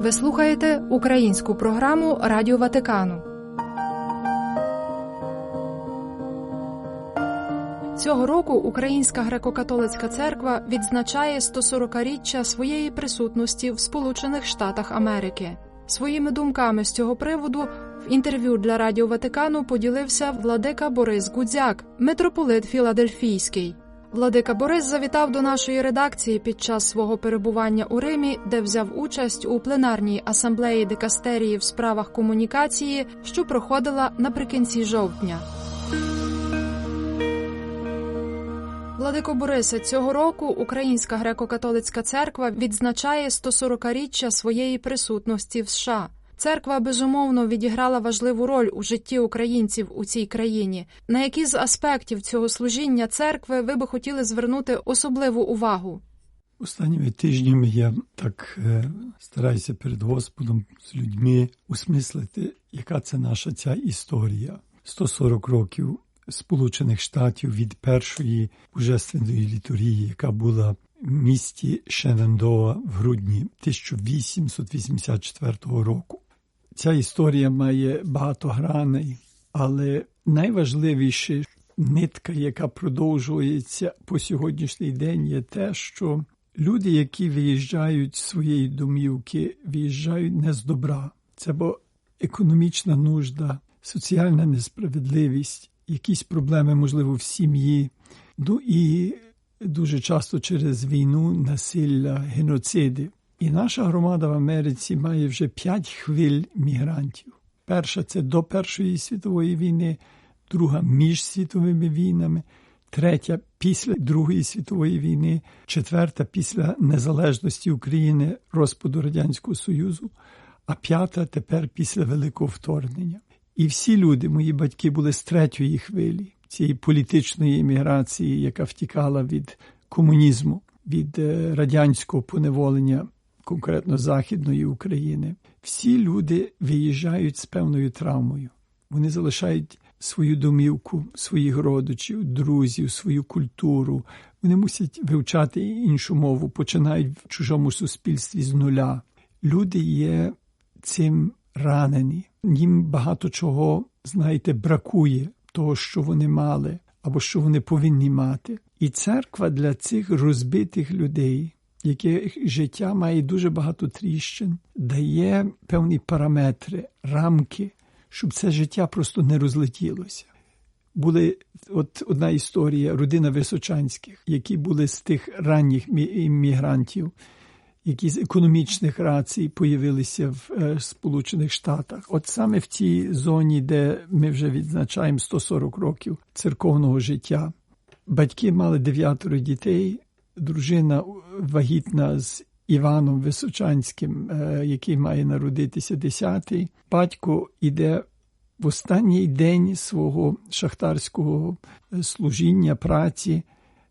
Ви слухаєте українську програму Радіо Ватикану. Цього року Українська греко-католицька церква відзначає 140-річчя своєї присутності в Сполучених Штатах Америки. Своїми думками з цього приводу в інтерв'ю для Радіо Ватикану поділився владика Борис Гудзяк, митрополит Філадельфійський. Владика Борис завітав до нашої редакції під час свого перебування у Римі, де взяв участь у пленарній асамблеї дикастерії в справах комунікації, що проходила наприкінці жовтня. Владико Борисе, цього року Українська греко-католицька церква відзначає 140-річчя своєї присутності в США. Церква безумовно відіграла важливу роль у житті українців у цій країні. На які з аспектів цього служіння церкви ви би хотіли звернути особливу увагу? Останніми тижнями я так е, стараюся перед Господом з людьми усмислити, яка це наша ця історія. 140 років Сполучених Штатів від першої божественної літургії, яка була в місті Шенендоа в грудні 1884 року. Ця історія має багато граней, але найважливіше нитка, яка продовжується по сьогоднішній день, є те, що люди, які виїжджають з своєї домівки, виїжджають не з добра. Це бо економічна нужда, соціальна несправедливість, якісь проблеми, можливо, в сім'ї. Ну і дуже часто через війну, насилля, геноциди. І наша громада в Америці має вже п'ять хвиль мігрантів. Перша це до Першої світової війни, друга між світовими війнами, третя після Другої світової війни, четверта після незалежності України, розпаду Радянського Союзу, а п'ята тепер після Великого вторгнення. І всі люди, мої батьки, були з третьої хвилі цієї політичної еміграції, яка втікала від комунізму, від радянського поневолення конкретно Західної України, всі люди виїжджають з певною травмою. Вони залишають свою домівку, своїх родичів, друзів, свою культуру. Вони мусять вивчати іншу мову, починають в чужому суспільстві з нуля. Люди є цим ранені. Їм багато чого, знаєте, бракує того, що вони мали, або що вони повинні мати. І церква для цих розбитих людей яке життя має дуже багато тріщин, дає певні параметри, рамки, щоб це життя просто не розлетілося. Були от одна історія родина Височанських, які були з тих ранніх іммігрантів, які з економічних рацій появилися в е, Сполучених Штатах. От саме в цій зоні, де ми вже відзначаємо 140 років церковного життя, батьки мали дев'ятеро дітей дружина вагітна з Іваном Височанським, е, який має народитися десятий. Батько іде в останній день свого шахтарського е, служіння, праці,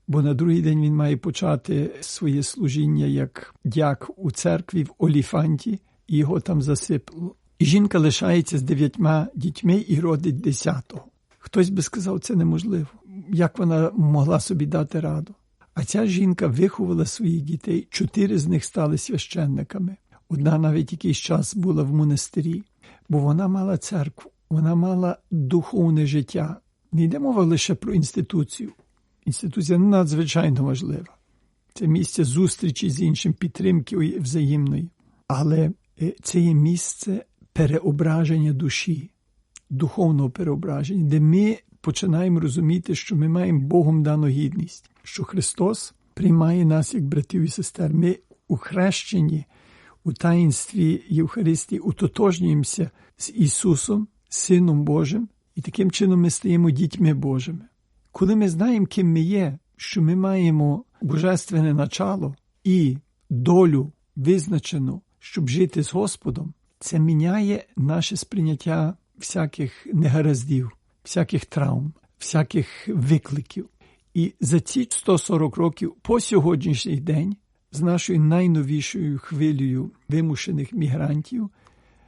бо на другий день він має почати своє служіння як дяк у церкві в Оліфанті, і його там засипало. І жінка лишається з дев'ятьма дітьми і родить десятого. Хтось би сказав, це неможливо. Як вона могла собі дати раду? А ця жінка виховала своїх дітей, чотири з них стали священниками. Одна навіть якийсь час була в монастирі, бо вона мала церкву, вона мала духовне життя. Не йде мова лише про інституцію. Інституція надзвичайно важлива. Це місце зустрічі з іншим підтримки взаємної. Але е, це є місце переображення душі, духовного переображення, де ми починаємо розуміти, що ми маємо Богом дану гідність, що Христос приймає нас як братів і сестер. Ми у хрещенні, у таїнстві Євхаристії утотожнюємося з Ісусом, Сином Божим, і таким чином ми стаємо дітьми Божими. Коли ми знаємо, ким ми є, що ми маємо божественне начало і долю визначену, щоб жити з Господом, це міняє наше сприйняття всяких негараздів всяких травм, всяких викликів. І за ці 140 років по сьогоднішній день, з нашою найновішою хвилею вимушених мігрантів,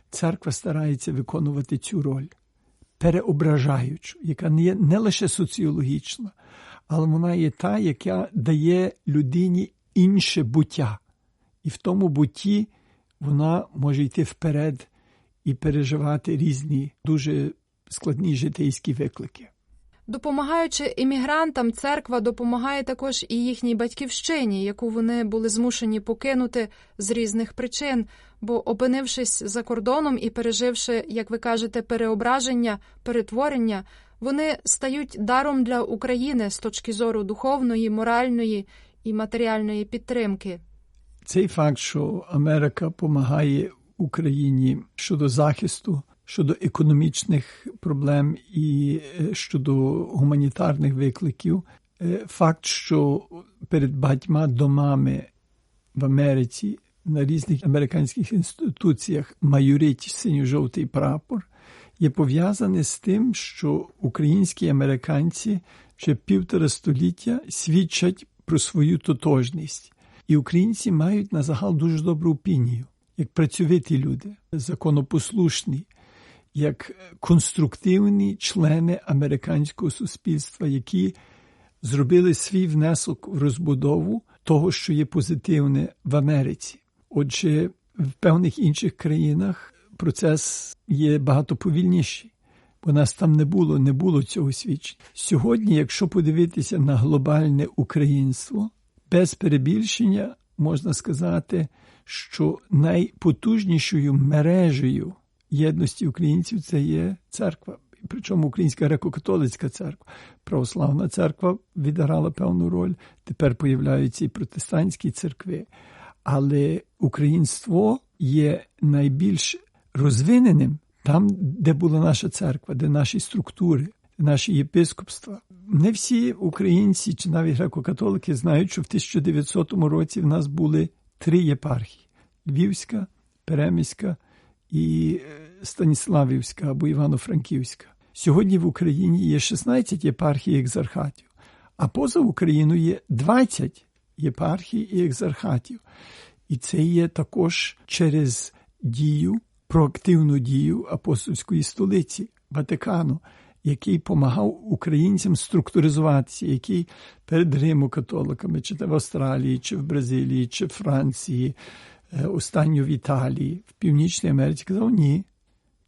церква старається виконувати цю роль, переображаючу, яка не є не лише соціологічна, але вона є та, яка дає людині інше буття. І в тому бутті вона може йти вперед і переживати різні дуже складні житейські виклики. Допомагаючи іммігрантам, церква допомагає також і їхній батьківщині, яку вони були змушені покинути з різних причин. Бо, опинившись за кордоном і переживши, як ви кажете, переображення, перетворення, вони стають даром для України з точки зору духовної, моральної і матеріальної підтримки. Цей факт, що Америка допомагає Україні щодо захисту, щодо економічних проблем і е, щодо гуманітарних викликів, е, факт, що перед багатьма домами в Америці на різних американських інституціях майорить синьо-жовтий прапор, є пов'язане з тим, що українські американці вже півтора століття свідчать про свою тотожність. І українці мають на загал дуже добру опінію, як працьовиті люди, законопослушні, як конструктивні члени американського суспільства, які зробили свій внесок в розбудову того, що є позитивне в Америці. Отже, в певних інших країнах процес є багато повільніший, бо нас там не було, не було цього свідчення. Сьогодні, якщо подивитися на глобальне українство, без перебільшення можна сказати, що найпотужнішою мережею єдності українців це є церква. Причому Українська греко-католицька церква, православна церква відіграла певну роль. Тепер появляються і протестантські церкви. Але українство є найбільш розвиненим там, де була наша церква, де наші структури, наші єпископства. Не всі українці чи навіть греко-католики знають, що в 1900 році в нас були три єпархії: Львівська, Переміська і Станіславівська або Івано-Франківська. Сьогодні в Україні є 16 єпархій екзархатів, а поза Україною є 20 єпархій і екзархатів. І це є також через дію, проактивну дію апостольської столиці Ватикану, який допомагав українцям структуризуватися, який перед Римо-католиками, чи в Австралії, чи в Бразилії, чи в Франції, останньо в Італії, в Північній Америці казав, ні,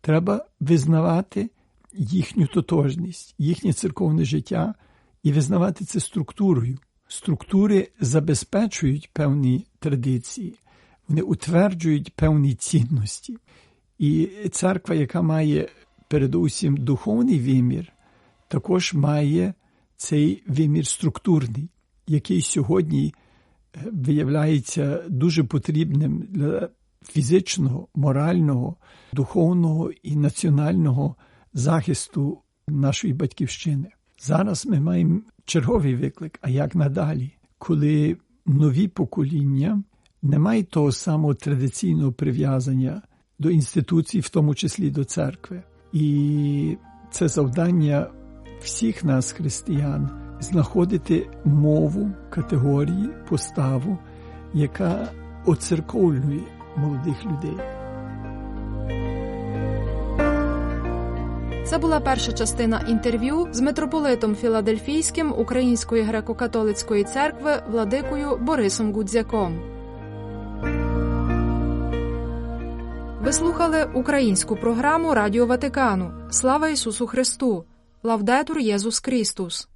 треба визнавати їхню тотожність, їхнє церковне життя і визнавати це структурою. Структури забезпечують певні традиції, вони утверджують певні цінності. І церква, яка має передусім духовний вимір, також має цей вимір структурний, який сьогодні виявляється дуже потрібним для фізичного, морального, духовного і національного захисту нашої батьківщини. Зараз ми маємо черговий виклик, а як надалі, коли нові покоління не мають того самого традиційного прив'язання до інституцій, в тому числі до церкви. І це завдання всіх нас, християн, знаходити мову, категорії, поставу, яка оцерковлює молодих людей. Це була перша частина інтерв'ю з митрополитом Філадельфійським Української греко-католицької церкви владикою Борисом Гудзяком. Ви слухали українську програму Радіо Ватикану. Слава Ісусу Христу! Лавдетур Єсус Христус!